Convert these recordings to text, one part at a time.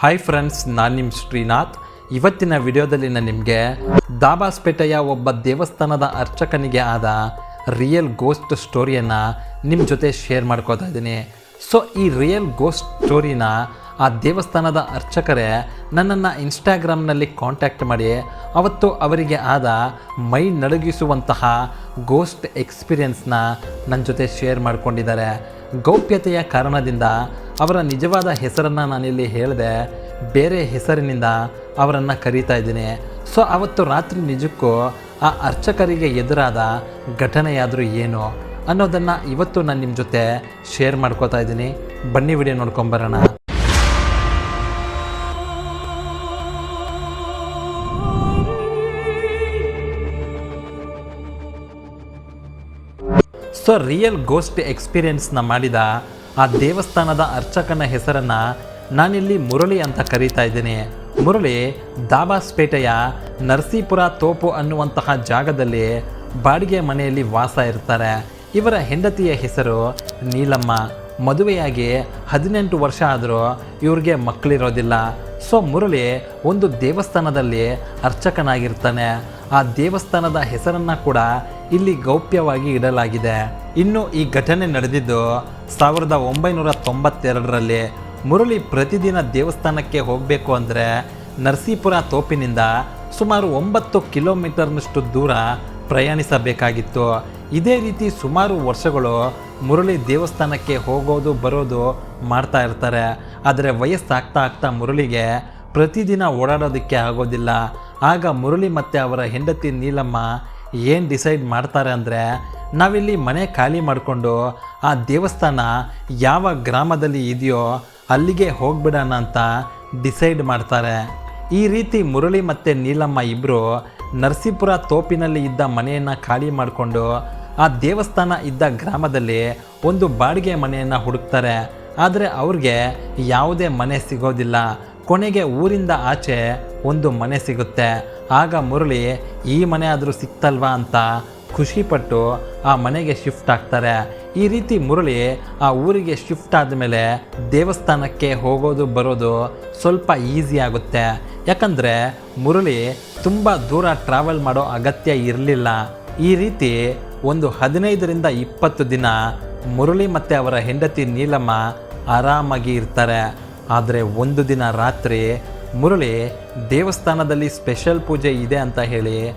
Hi friends ನಾನು ನಿಮ್ಮ ಶ್ರೀನಾಥ್. ಇವತ್ತಿನ ವಿಡಿಯೋದಲ್ಲಿ ನಾನು ನಿಮಗೆ ದಾಬಾಸ್ಪೇಟೆಯ ಒಬ್ಬ ದೇವಸ್ಥಾನದ ಅರ್ಚಕನಿಗೆ ಆದ ರಿಯಲ್ ಗೋಸ್ಟ್ ಸ್ಟೋರಿಯನ್ನು ನಿಮ್ಮ ಜೊತೆ ಶೇರ್ ಮಾಡ್ಕೋತಾ ಇದ್ದೀನಿ. ಸೊ ಈ ರಿಯಲ್ ಗೋಸ್ಟ್ ಸ್ಟೋರಿನ ಆ ದೇವಸ್ಥಾನದ ಅರ್ಚಕರೇ ನನ್ನನ್ನು ಇನ್ಸ್ಟಾಗ್ರಾಮ್ನಲ್ಲಿ ಕಾಂಟ್ಯಾಕ್ಟ್ ಮಾಡಿ, ಅವತ್ತು ಅವರಿಗೆ ಆದ ಮೈ ನಡುಗಿಸುವಂತಹ ಗೋಸ್ಟ್ ಎಕ್ಸ್ಪೀರಿಯನ್ಸ್ನ ನನ್ನ ಜೊತೆ ಶೇರ್ ಮಾಡ್ಕೊಂಡಿದ್ದಾರೆ. ಗೌಪ್ಯತೆಯ ಕಾರಣದಿಂದ ಅವರ ನಿಜವಾದ ಹೆಸರನ್ನು ನಾನಿಲ್ಲಿ ಹೇಳಿದೆ, ಬೇರೆ ಹೆಸರಿನಿಂದ ಅವರನ್ನು ಕರೀತಾ ಇದ್ದೀನಿ. ಸೊ, ಅವತ್ತು ರಾತ್ರಿ ನಿಜಕ್ಕೂ ಆ ಅರ್ಚಕರಿಗೆ ಎದುರಾದ ಘಟನೆಯಾದರೂ ಏನು ಅನ್ನೋದನ್ನು ಇವತ್ತು ನಾನು ನಿಮ್ಮ ಜೊತೆ ಶೇರ್ ಮಾಡ್ಕೋತಾ ಇದ್ದೀನಿ. ಬನ್ನಿ ವಿಡಿಯೋ ನೋಡ್ಕೊಂಬರೋಣ. ಸೊ ರಿಯಲ್ ಗೋಸ್ಟ್ ಎಕ್ಸ್ಪೀರಿಯನ್ಸ್ನ ಮಾಡಿದ ಆ ದೇವಸ್ಥಾನದ ಅರ್ಚಕನ ಹೆಸರನ್ನು ನಾನಿಲ್ಲಿ ಮುರಳಿ ಅಂತ ಕರೀತಾ ಇದ್ದೇನೆ. ಮುರಳಿ, ದಾಬಾಸ್ಪೇಟೆಯ ನರಸೀಪುರ ತೋಪು ಅನ್ನುವಂತಹ ಜಾಗದಲ್ಲಿ ಬಾಡಿಗೆ ಮನೆಯಲ್ಲಿ ವಾಸ ಇರ್ತಾರೆ. ಇವರ ಹೆಂಡತಿಯ ಹೆಸರು ನೀಲಮ್ಮ. ಮದುವೆಯಾಗಿ ಹದಿನೆಂಟು ವರ್ಷ ಆದರೂ ಇವ್ರಿಗೆ ಮಕ್ಕಳಿರೋದಿಲ್ಲ ಸೊ ಮುರಳಿ ಒಂದು ದೇವಸ್ಥಾನದಲ್ಲಿ ಅರ್ಚಕನಾಗಿರ್ತಾನೆ. ಆ ದೇವಸ್ಥಾನದ ಹೆಸರನ್ನ ಕೂಡ ಇಲ್ಲಿ ಗೌಪ್ಯವಾಗಿ ಇಡಲಾಗಿದೆ. ಇನ್ನು ಈ ಘಟನೆ ನಡೆದಿದ್ದು ಸಾವಿರದ ಒಂಬೈನೂರ ತೊಂಬತ್ತೆರಡರಲ್ಲಿ ಮುರಳಿ ಪ್ರತಿದಿನ ದೇವಸ್ಥಾನಕ್ಕೆ ಹೋಗಬೇಕು ಅಂದರೆ ನರಸೀಪುರ ತೋಪಿನಿಂದ ಸುಮಾರು ಒಂಬತ್ತು ಕಿಲೋಮೀಟರ್ನಷ್ಟು ದೂರ ಪ್ರಯಾಣಿಸಬೇಕಾಗಿತ್ತು. ಇದೇ ರೀತಿ ಸುಮಾರು ವರ್ಷಗಳು ಮುರಳಿ ದೇವಸ್ಥಾನಕ್ಕೆ ಹೋಗೋದು ಬರೋದು ಮಾಡ್ತಾ ಇರ್ತಾರೆ. ಆದರೆ ವಯಸ್ಸಾಗ್ತಾ ಆಗ್ತಾ ಮುರಳಿಗೆ ಪ್ರತಿದಿನ ಓಡಾಡೋದಕ್ಕೆ ಆಗೋದಿಲ್ಲ. ಆಗ ಮುರಳಿ ಮತ್ತು ಅವರ ಹೆಂಡತಿ ನೀಲಮ್ಮ ಏನು ಡಿಸೈಡ್ ಮಾಡ್ತಾರೆ ಅಂದರೆ, ನಾವಿಲ್ಲಿ ಮನೆ ಖಾಲಿ ಮಾಡಿಕೊಂಡು ಆ ದೇವಸ್ಥಾನ ಯಾವ ಗ್ರಾಮದಲ್ಲಿ ಇದೆಯೋ ಅಲ್ಲಿಗೆ ಹೋಗ್ಬಿಡೋಣ ಅಂತ ಡಿಸೈಡ್ ಮಾಡ್ತಾರೆ. ಈ ರೀತಿ ಮುರಳಿ ಮತ್ತು ನೀಲಮ್ಮ ಇಬ್ಬರು ನರಸೀಪುರ ತೋಪಿನಲ್ಲಿ ಇದ್ದ ಮನೆಯನ್ನು ಖಾಲಿ ಮಾಡಿಕೊಂಡು ಆ ದೇವಸ್ಥಾನ ಇದ್ದ ಗ್ರಾಮದಲ್ಲಿ ಒಂದು ಬಾಡಿಗೆ ಮನೆಯನ್ನು ಹುಡುಕ್ತಾರೆ. ಆದರೆ ಅವ್ರಿಗೆ ಯಾವುದೇ ಮನೆ ಸಿಗೋದಿಲ್ಲ. ಕೊನೆಗೆ ಊರಿಂದ ಆಚೆ ಒಂದು ಮನೆ ಸಿಗುತ್ತೆ. ಆಗ ಮುರಳಿ, ಈ ಮನೆ ಆದರೂ ಸಿಕ್ತಲ್ವಾ? ಅಂತ ಖುಷಿಪಟ್ಟು ಆ ಮನೆಗೆ ಶಿಫ್ಟ್ ಆಗ್ತಾರೆ. ಈ ರೀತಿ ಮುರಳಿ ಆ ಊರಿಗೆ ಶಿಫ್ಟ್ ಆದಮೇಲೆ ದೇವಸ್ಥಾನಕ್ಕೆ ಹೋಗೋದು ಬರೋದು ಸ್ವಲ್ಪ ಈಸಿ ಆಗುತ್ತೆ. ಯಾಕಂದರೆ ಮುರಳಿ ತುಂಬ ದೂರ ಟ್ರಾವೆಲ್ ಮಾಡೋ ಅಗತ್ಯ ಇರಲಿಲ್ಲ. ಈ ರೀತಿ ಒಂದು ಹದಿನೈದರಿಂದ ಇಪ್ಪತ್ತು ದಿನ ಮುರಳಿ ಮತ್ತು ಅವರ ಹೆಂಡತಿ ನೀಲಮ್ಮ ಆರಾಮಾಗಿ ಇರ್ತಾರೆ. ಆದರೆ ಒಂದು ದಿನ ರಾತ್ರಿ ಮುರಳಿ ದೇವಸ್ಥಾನದಲ್ಲಿ ಸ್ಪೆಷಲ್ ಪೂಜೆ ಇದೆ ಅಂತ ಹೇಳಿ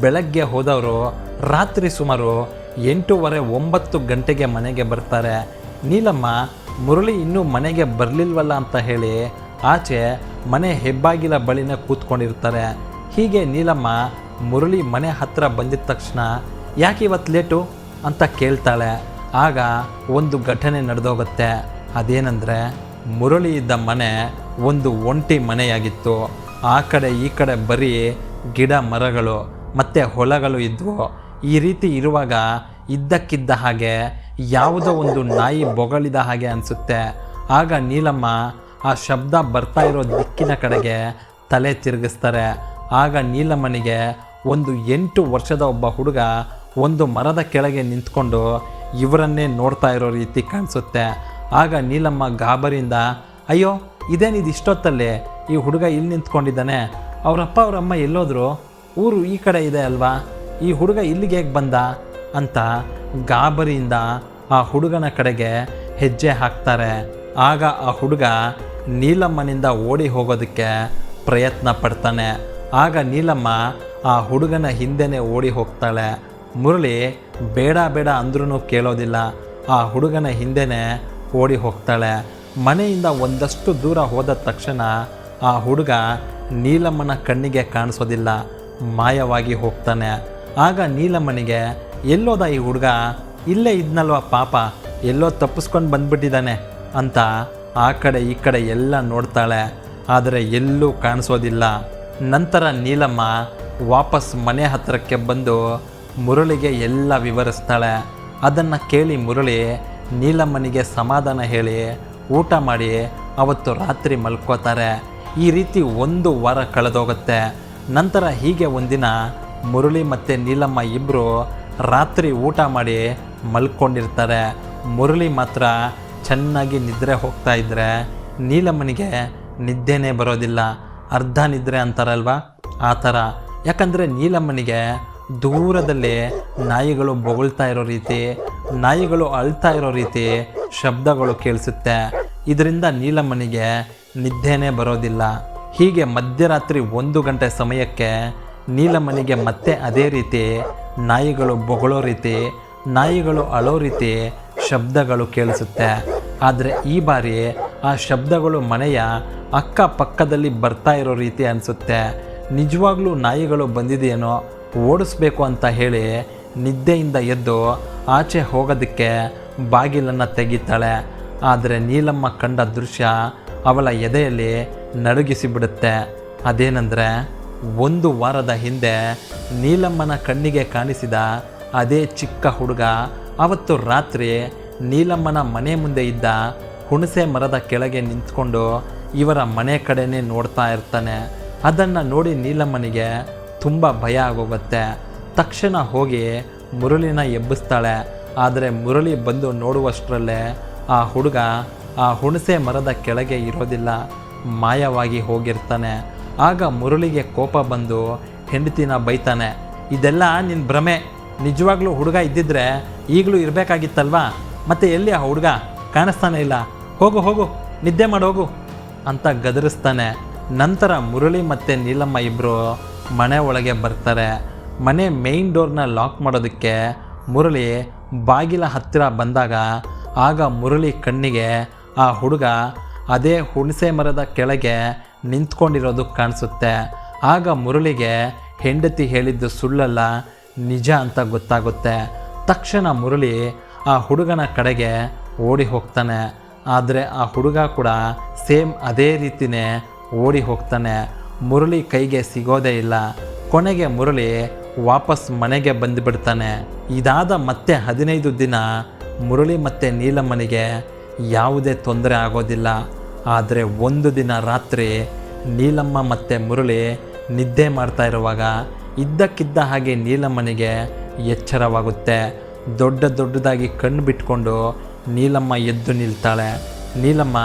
ಬೆಳಗ್ಗೆ ಹೋದವರು ರಾತ್ರಿ ಸುಮಾರು ಎಂಟೂವರೆ ಒಂಬತ್ತು ಗಂಟೆಗೆ ಮನೆಗೆ ಬರ್ತಾರೆ. ನೀಲಮ್ಮ, ಮುರಳಿ ಇನ್ನೂ ಮನೆಗೆ ಬರಲಿಲ್ವಲ್ಲ ಅಂತ ಹೇಳಿ ಆಚೆ ಮನೆ ಹೆಬ್ಬಾಗಿಲ ಬಳಿನ ಕೂತ್ಕೊಂಡಿರ್ತಾರೆ. ಹೀಗೆ ನೀಲಮ್ಮ ಮುರಳಿ ಮನೆ ಹತ್ತಿರ ಬಂದಿದ ತಕ್ಷಣ ಯಾಕೆ ಇವತ್ತು ಲೇಟು? ಅಂತ ಕೇಳ್ತಾಳೆ. ಆಗ ಒಂದು ಘಟನೆ ನಡೆದೋಗುತ್ತೆ. ಅದೇನೆಂದರೆ ಮುರಳಿ ಇದ್ದ ಮನೆ ಒಂದು ಒಂಟಿ ಮನೆಯಾಗಿತ್ತು. ಆ ಕಡೆ ಈ ಕಡೆ ಬರೀ ಗಿಡ ಮರಗಳು, ಮತ್ತು ಹೊಲಗಳು ಇದ್ವು. ಈ ರೀತಿ ಇರುವಾಗ ಇದ್ದಕ್ಕಿದ್ದ ಹಾಗೆ ಯಾವುದೋ ಒಂದು ನಾಯಿ ಬೊಗಳಿದ ಹಾಗೆ ಅನಿಸುತ್ತೆ. ಆಗ ನೀಲಮ್ಮ ಆ ಶಬ್ದ ಬರ್ತಾ ಇರೋ ದಿಕ್ಕಿನ ಕಡೆಗೆ ತಲೆ ತಿರುಗಿಸ್ತಾರೆ. ಆಗ ನೀಲಮ್ಮನಿಗೆ ಒಂದು ಎಂಟು ವರ್ಷದ ಒಬ್ಬ ಹುಡುಗ ಒಂದು ಮರದ ಕೆಳಗೆ ನಿಂತ್ಕೊಂಡು ಇವರನ್ನೇ ನೋಡ್ತಾ ಇರೋ ರೀತಿ ಕಾಣಿಸುತ್ತೆ. ಆಗ ನೀಲಮ್ಮ ಗಾಬರಿಯಿಂದ, ಅಯ್ಯೋ, ಇದೇನಿದು ಇಷ್ಟೊತ್ತಲ್ಲೇ? ಈ ಹುಡುಗ ಇಲ್ಲಿ ನಿಂತ್ಕೊಂಡಿದ್ದಾನೆ. ಅವರಪ್ಪ, ಅವರಮ್ಮ ಎಲ್ಲೋದ್ರು? ಊರು ಈ ಕಡೆ ಇದೆ ಅಲ್ವಾ? ಈ ಹುಡುಗ ಇಲ್ಲಿಗೆ ಹೇಗೆ ಬಂದ? ಅಂತ ಗಾಬರಿಯಿಂದ ಆ ಹುಡುಗನ ಕಡೆಗೆ ಹೆಜ್ಜೆ ಹಾಕ್ತಾರೆ. ಆಗ ಆ ಹುಡುಗ ನೀಲಮ್ಮನಿಂದ ಓಡಿ ಹೋಗೋದಕ್ಕೆ ಪ್ರಯತ್ನ ಪಡ್ತಾನೆ. ಆಗ ನೀಲಮ್ಮ ಆ ಹುಡುಗನ ಹಿಂದೆನೇ ಓಡಿ ಹೋಗ್ತಾಳೆ. ಮುರಳಿ, ಬೇಡ ಬೇಡ ಅಂದ್ರೂ ಕೇಳೋದಿಲ್ಲ. ಆ ಹುಡುಗನ ಹಿಂದೆನೇ ಓಡಿ ಹೋಗ್ತಾಳೆ. ಮನೆಯಿಂದ ಒಂದಷ್ಟು ದೂರ ಹೋದ ತಕ್ಷಣ ಆ ಹುಡುಗ ನೀಲಮ್ಮನ ಕಣ್ಣಿಗೆ ಕಾಣಿಸೋದಿಲ್ಲ. ಮಾಯವಾಗಿ ಹೋಗ್ತಾನೆ. ಆಗ ನೀಲಮ್ಮನಿಗೆ, ಎಲ್ಲೋದ ಈ ಹುಡುಗ? ಇಲ್ಲೇ ಇದ್ನಲ್ವ ಪಾಪ? ಎಲ್ಲೋ ತಪ್ಪಿಸ್ಕೊಂಡು ಬಂದ್ಬಿಟ್ಟಿದ್ದಾನೆ? ಅಂತ ಆ ಕಡೆ ಈ ಕಡೆ ಎಲ್ಲ ನೋಡ್ತಾಳೆ. ಆದರೆ ಎಲ್ಲೂ ಕಾಣಿಸೋದಿಲ್ಲ. ನಂತರ ನೀಲಮ್ಮ ವಾಪಸ್ ಮನೆ ಹತ್ತಿರಕ್ಕೆ ಬಂದು ಮುರಳಿಗೆ ಎಲ್ಲ ವಿವರಿಸ್ತಾಳೆ. ಅದನ್ನು ಕೇಳಿ ಮುರಳಿ ನೀಲಮ್ಮನಿಗೆ ಸಮಾಧಾನ ಹೇಳಿ ಊಟ ಮಾಡಿ ಅವತ್ತು ರಾತ್ರಿ ಮಲ್ಕೋತಾರೆ. ಈ ರೀತಿ ಒಂದು ವಾರ ಕಳೆದೋಗುತ್ತೆ. ನಂತರ ಹೀಗೆ ಒಂದಿನ ಮುರಳಿ ಮತ್ತು ನೀಲಮ್ಮ ಇಬ್ಬರು ರಾತ್ರಿ ಊಟ ಮಾಡಿ ಮಲ್ಕೊಂಡಿರ್ತಾರೆ. ಮುರಳಿ ಮಾತ್ರ ಚೆನ್ನಾಗಿ ನಿದ್ರೆ ಹೋಗ್ತಾ ಇದ್ದರೆ ನೀಲಮ್ಮನಿಗೆ ನಿದ್ದೆನೇ ಬರೋದಿಲ್ಲ. ಅರ್ಧ ನಿದ್ರೆ ಅಂತಾರಲ್ವಾ? ಆ ಥರ. ಯಾಕಂದರೆ ನೀಲಮ್ಮನಿಗೆ ದೂರದಲ್ಲಿ ನಾಯಿಗಳು ಬೊಗಳ್ತಾ ಇರೋ ರೀತಿ ನಾಯಿಗಳು ಅಳ್ತಾ ಇರೋ ರೀತಿ ಶಬ್ದಗಳು ಕೇಳಿಸುತ್ತೆ. ಇದರಿಂದ ನೀಲಮ್ಮನಿಗೆ ನಿದ್ದೆನೇ ಬರೋದಿಲ್ಲ. ಹೀಗೆ ಮಧ್ಯರಾತ್ರಿ ಒಂದು ಗಂಟೆ ಸಮಯಕ್ಕೆ ನೀಲಮ್ಮನಿಗೆ ಮತ್ತೆ ಅದೇ ರೀತಿ ನಾಯಿಗಳು ಬೊಗಳೋ ರೀತಿ, ನಾಯಿಗಳು ಅಳೋ ರೀತಿ ಶಬ್ದಗಳು ಕೇಳಿಸುತ್ತೆ. ಆದರೆ ಈ ಬಾರಿ ಆ ಶಬ್ದಗಳು ಮನೆಯ ಅಕ್ಕಪಕ್ಕದಲ್ಲಿ ಬರ್ತಾ ಇರೋ ರೀತಿ ಅನಿಸುತ್ತೆ. ನಿಜವಾಗ್ಲೂ ನಾಯಿಗಳು ಬಂದಿದೆಯೇನೋ ಓಡಿಸ್ಬೇಕು ಅಂತ ಹೇಳಿ ನಿದ್ದೆಯಿಂದ ಎದ್ದು ಆಚೆ ಹೋಗೋದಕ್ಕೆ ಬಾಗಿಲನ್ನು ತೆಗಿತಾಳೆ. ಆದರೆ ನೀಲಮ್ಮ ಕಂಡ ದೃಶ್ಯ ಅವಳ ಎದೆಯಲ್ಲಿ ನಡುಗಿಸಿ ಬಿಡುತ್ತೆ. ಅದೇನೆಂದರೆ, ಒಂದು ವಾರದ ಹಿಂದೆ ನೀಲಮ್ಮನ ಕಣ್ಣಿಗೆ ಕಾಣಿಸಿದ ಅದೇ ಚಿಕ್ಕ ಹುಡುಗ ಅವತ್ತು ರಾತ್ರಿ ನೀಲಮ್ಮನ ಮನೆ ಮುಂದೆ ಇದ್ದ ಹುಣಸೆ ಮರದ ಕೆಳಗೆ ನಿಂತ್ಕೊಂಡು ಇವರ ಮನೆ ಕಡೆನೇ ನೋಡ್ತಾ ಇರ್ತಾನೆ. ಅದನ್ನು ನೋಡಿ ನೀಲಮ್ಮನಿಗೆ ತುಂಬ ಭಯ ಆಗೋಗುತ್ತೆ. ತಕ್ಷಣ ಹೋಗಿ ಮುರಳಿನ ಎಬ್ಬಿಸ್ತಾಳೆ. ಆದರೆ ಮುರಳಿ ಬಂದು ನೋಡುವಷ್ಟರಲ್ಲೇ ಆ ಹುಡುಗ ಆ ಹುಣಸೆ ಮರದ ಕೆಳಗೆ ಇರೋದಿಲ್ಲ. ಮಾಯವಾಗಿ ಹೋಗಿರ್ತಾನೆ. ಆಗ ಮುರಳಿಗೆ ಕೋಪ ಬಂದು ಹೆಂಡತಿನ ಬೈತಾನೆ, ಇದೆಲ್ಲ ನಿನ್ನ ಭ್ರಮೆ. ನಿಜವಾಗ್ಲೂ ಹುಡುಗ ಇದ್ದಿದ್ರೆ ಈಗಲೂ ಇರಬೇಕಾಗಿತ್ತಲ್ವಾ? ಮತ್ತೆ ಎಲ್ಲಿ ಆ ಹುಡುಗ? ಕಾಣಿಸ್ತಾನೆ ಇಲ್ಲ. ಹೋಗು ಹೋಗು, ನಿದ್ದೆ ಮಾಡೋಗು ಅಂತ ಗದರಿಸ್ತಾನೆ. ನಂತರ ಮುರಳಿ ಮತ್ತು ನೀಲಮ್ಮ ಇಬ್ಬರು ಮನೆ ಒಳಗೆ ಬರ್ತಾರೆ. ಮನೆ ಮೇಯ್ನ್ ಡೋರ್ನ ಲಾಕ್ ಮಾಡೋದಕ್ಕೆ ಮುರಳಿ ಬಾಗಿಲ ಹತ್ತಿರ ಬಂದಾಗ ಆಗ ಮುರಳಿ ಕಣ್ಣಿಗೆ, ಆ ಹುಡುಗ ಅದೇ ಹುಣಸೆ ಮರದ ಕೆಳಗೆ ನಿಂತ್ಕೊಂಡಿರೋದು ಕಾಣಿಸುತ್ತೆ. ಆಗ ಮುರಳಿಗೆ ಹೆಂಡತಿ ಹೇಳಿದ್ದು ಸುಳ್ಳಲ್ಲ, ನಿಜ ಅಂತ ಗೊತ್ತಾಗುತ್ತೆ. ತಕ್ಷಣ ಮುರಳಿ ಆ ಹುಡುಗನ ಕಡೆಗೆ ಓಡಿ ಹೋಗ್ತಾನೆ. ಆದರೆ ಆ ಹುಡುಗ ಕೂಡ ಸೇಮ್ ಅದೇ ರೀತಿನೇ ಓಡಿ ಹೋಗ್ತಾನೆ. ಮುರಳಿ ಕೈಗೆ ಸಿಗೋದೇ ಇಲ್ಲ. ಕೊನೆಗೆ ಮುರಳಿ ವಾಪಸ್ ಮನೆಗೆ ಬಂದುಬಿಡ್ತಾನೆ. ಇದಾದ ಮತ್ತೆ ಹದಿನೈದು ದಿನ ಮುರಳಿ ಮತ್ತು ನೀಲಮ್ಮನಿಗೆ ಯಾವುದೇ ತೊಂದರೆ ಆಗೋದಿಲ್ಲ. ಆದರೆ ಒಂದು ದಿನ ರಾತ್ರಿ ನೀಲಮ್ಮ ಮತ್ತು ಮುರಳಿ ನಿದ್ದೆ ಮಾಡ್ತಾ ಇರುವಾಗ ಇದ್ದಕ್ಕಿದ್ದ ಹಾಗೆ ನೀಲಮ್ಮನಿಗೆ ಎಚ್ಚರವಾಗುತ್ತೆ. ದೊಡ್ಡ ದೊಡ್ಡದಾಗಿ ಕಣ್ಣು ಬಿಟ್ಕೊಂಡು ನೀಲಮ್ಮ ಎದ್ದು ನಿಲ್ತಾಳೆ. ನೀಲಮ್ಮ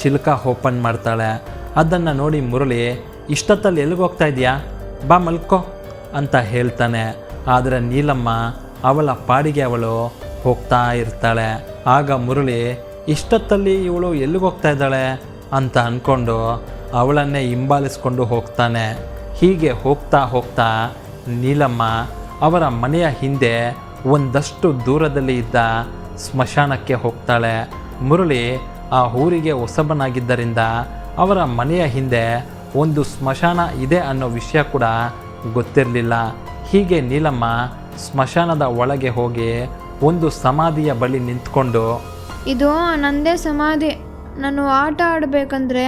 ಚಿಲ್ಕ ಓಪನ್ ಮಾಡ್ತಾಳೆ. ಅದನ್ನು ನೋಡಿ ಮುರಳಿ, ಇಷ್ಟೊತ್ತಲ್ಲಿ ಎಲ್ಲಿಗೆ ಹೋಗ್ತಾ ಇದೆಯಾ? ಬಾ ಮಲ್ಕೋ. ಅಂತ ಹೇಳ್ತಾನೆ. ಆದರೆ ನೀಲಮ್ಮ ಅವಳ ಪಾಡಿಗೆ ಅವಳು ಹೋಗ್ತಾ ಇರ್ತಾಳೆ. ಆಗ ಮುರಳಿ, ಇಷ್ಟೊತ್ತಲ್ಲಿ ಇವಳು ಎಲ್ಲಿಗೆ ಹೋಗ್ತಾ ಇದ್ದಾಳೆ? ಅಂತ ಅಂದ್ಕೊಂಡು ಅವಳನ್ನೇ ಹಿಂಬಾಲಿಸ್ಕೊಂಡು ಹೋಗ್ತಾನೆ. ಹೀಗೆ ಹೋಗ್ತಾ ಹೋಗ್ತಾ ನೀಲಮ್ಮ ಅವರ ಮನೆಯ ಹಿಂದೆ ಒಂದಷ್ಟು ದೂರದಲ್ಲಿ ಇದ್ದ ಸ್ಮಶಾನಕ್ಕೆ ಹೋಗ್ತಾಳೆ. ಮುರಳಿ ಆ ಊರಿಗೆ ಹೊಸಬನಾಗಿದ್ದರಿಂದ ಅವರ ಮನೆಯ ಹಿಂದೆ ಒಂದು ಸ್ಮಶಾನ ಇದೆ ಅನ್ನೋ ವಿಷಯ ಕೂಡ ಗೊತ್ತಿರಲಿಲ್ಲ. ಹೀಗೆ ನೀಲಮ್ಮ ಸ್ಮಶಾನದ ಒಳಗೆ ಹೋಗಿ ಒಂದು ಸಮಾಧಿಯ ಬಳಿ ನಿಂತ್ಕೊಂಡು ಇದು ನಂದೇ ಸಮಾಧಿ. ನಾನು ಆಟ ಆಡಬೇಕಂದ್ರೆ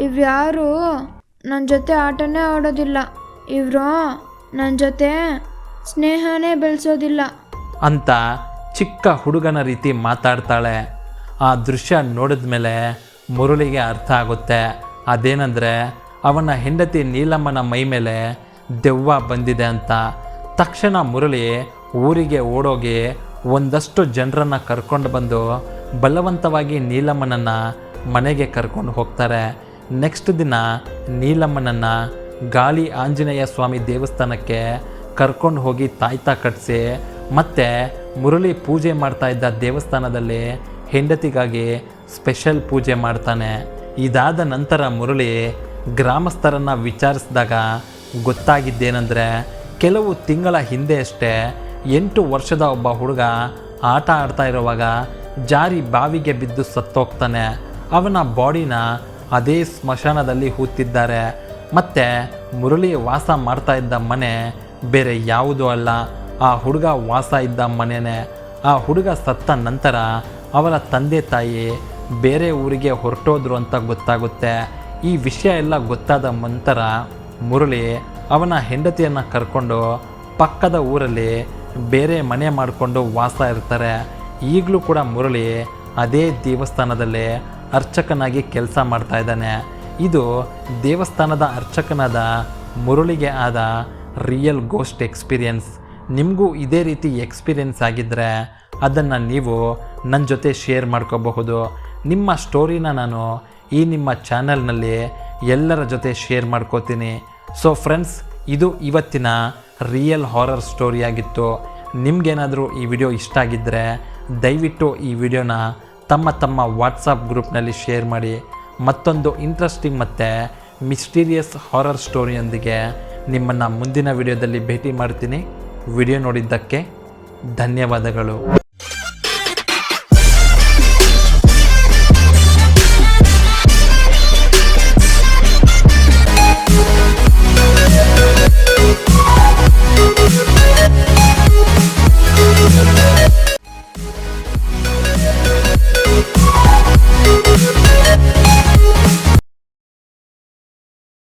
ಇವ್ಯಾರು ನನ್ನ ಜೊತೆ ಆಟನೇ ಆಡೋದಿಲ್ಲ. ಇವರು ನನ್ನ ಜೊತೆ ಸ್ನೇಹನೇ ಬೆಳೆಸೋದಿಲ್ಲ. ಅಂತ ಚಿಕ್ಕ ಹುಡುಗನ ರೀತಿ ಮಾತಾಡ್ತಾಳೆ. ಆ ದೃಶ್ಯ ನೋಡಿದ ಮೇಲೆ ಮುರುಳಿಗೆ ಅರ್ಥ ಆಗುತ್ತೆ. ಅದೇನೆಂದರೆ ಅವನ ಹೆಂಡತಿ ನೀಲಮ್ಮನ ಮೈ ಮೇಲೆ ದೆವ್ವ ಬಂದಿದೆ ಅಂತ ತಕ್ಷಣ ಮುರಳಿ ಊರಿಗೆ ಓಡೋಗಿ ಒಂದಷ್ಟು ಜನರನ್ನು ಕರ್ಕೊಂಡು ಬಂದು ಬಲವಂತವಾಗಿ ನೀಲಮ್ಮನನ್ನು ಮನೆಗೆ ಕರ್ಕೊಂಡು ಹೋಗ್ತಾರೆ. ನೆಕ್ಸ್ಟ್ ದಿನ ನೀಲಮ್ಮನನ್ನು ಗಾಳಿ ಆಂಜನೇಯ ಸ್ವಾಮಿ ದೇವಸ್ಥಾನಕ್ಕೆ ಕರ್ಕೊಂಡು ಹೋಗಿ ತಾಯ್ತಾ ಕಟ್ಟಿಸಿ ಮತ್ತೆ ಮುರಳಿ ಪೂಜೆ ಮಾಡ್ತಾ ಇದ್ದ ದೇವಸ್ಥಾನದಲ್ಲಿ ಹೆಂಡತಿಗಾಗಿ ಸ್ಪೆಷಲ್ ಪೂಜೆ ಮಾಡ್ತಾನೆ. ಇದಾದ ನಂತರ ಮುರಳಿ ಗ್ರಾಮಸ್ಥರನ್ನು ವಿಚಾರಿಸಿದಾಗ ಗೊತ್ತಾಗಿದ್ದೇನೆಂದರೆ ಕೆಲವು ತಿಂಗಳ ಹಿಂದೆ ಅಷ್ಟೇ ಎಂಟು ವರ್ಷದ ಒಬ್ಬ ಹುಡುಗ ಆಟ ಆಡ್ತಾ ಇರುವಾಗ ಜಾರಿ ಬಾವಿಗೆ ಬಿದ್ದು ಸತ್ತೋಗ್ತಾನೆ. ಅವನ ಬಾಡಿನ ಅದೇ ಸ್ಮಶಾನದಲ್ಲಿ ಹೂತಿದ್ದಾರೆ. ಮತ್ತು ಮುರಳಿ ವಾಸ ಮಾಡ್ತಾ ಇದ್ದ ಮನೆ ಬೇರೆ ಯಾವುದೂ ಅಲ್ಲ. ಆ ಹುಡುಗ ವಾಸ ಇದ್ದ ಮನೆಯೇ ಆ ಹುಡುಗ ಸತ್ತ ನಂತರ ಅವರ ತಂದೆ ತಾಯಿ ಬೇರೆ ಊರಿಗೆ ಹೊರಟೋದ್ರು ಅಂತ ಗೊತ್ತಾಗುತ್ತೆ. ಈ ವಿಷಯ ಎಲ್ಲ ಗೊತ್ತಾದ ನಂತರ ಮುರಳಿ ಅವನ ಹೆಂಡತಿಯನ್ನು ಕರ್ಕೊಂಡು ಪಕ್ಕದ ಊರಲ್ಲಿ ಬೇರೆ ಮನೆ ಮಾಡಿಕೊಂಡು ವಾಸ ಇರ್ತಾರೆ. ಈಗಲೂ ಕೂಡ ಮುರಳಿ ಅದೇ ದೇವಸ್ಥಾನದಲ್ಲಿ ಅರ್ಚಕನಾಗಿ ಕೆಲಸ ಮಾಡ್ತಾ ಇದ್ದಾನೆ. ಇದು ದೇವಸ್ಥಾನದ ಅರ್ಚಕನಾದ ಮುರಳಿಗೆ ಆದ ರಿಯಲ್ ಗೋಸ್ಟ್ ಎಕ್ಸ್ಪೀರಿಯನ್ಸ್ ನಿಮಗೂ ಇದೇ ರೀತಿ ಎಕ್ಸ್ಪೀರಿಯನ್ಸ್ ಆಗಿದ್ದರೆ ಅದನ್ನು ನೀವು ನನ್ನ ಜೊತೆ ಶೇರ್ ಮಾಡ್ಕೋಬಹುದು. ನಿಮ್ಮ ಸ್ಟೋರಿನ ನಾನು ಈ ನಿಮ್ಮ ಚಾನಲ್ನಲ್ಲಿ ಎಲ್ಲರ ಜೊತೆ ಶೇರ್ ಮಾಡ್ಕೋತೀನಿ. ಸೊ ಫ್ರೆಂಡ್ಸ್ ಇದು ಇವತ್ತಿನ ರಿಯಲ್ ಹಾರರ್ ಸ್ಟೋರಿ ಆಗಿತ್ತು. ನಿಮ್ಗೇನಾದರೂ ಈ ವಿಡಿಯೋ ಇಷ್ಟ ಆಗಿದ್ದರೆ ದಯವಿಟ್ಟು ಈ ವಿಡಿಯೋನ ತಮ್ಮ ತಮ್ಮ ವಾಟ್ಸಪ್ ಗ್ರೂಪ್ನಲ್ಲಿ ಶೇರ್ ಮಾಡಿ. ಮತ್ತೊಂದು ಇಂಟ್ರೆಸ್ಟಿಂಗ್ ಮತ್ತು ಮಿಸ್ಟೀರಿಯಸ್ ಹಾರರ್ ಸ್ಟೋರಿಯೊಂದಿಗೆ ನಿಮ್ಮನ್ನು ಮುಂದಿನ ವಿಡಿಯೋದಲ್ಲಿ ಭೇಟಿ ಮಾಡ್ತೀನಿ. ವಿಡಿಯೋ ನೋಡಿದ್ದಕ್ಕೆ ಧನ್ಯವಾದಗಳು.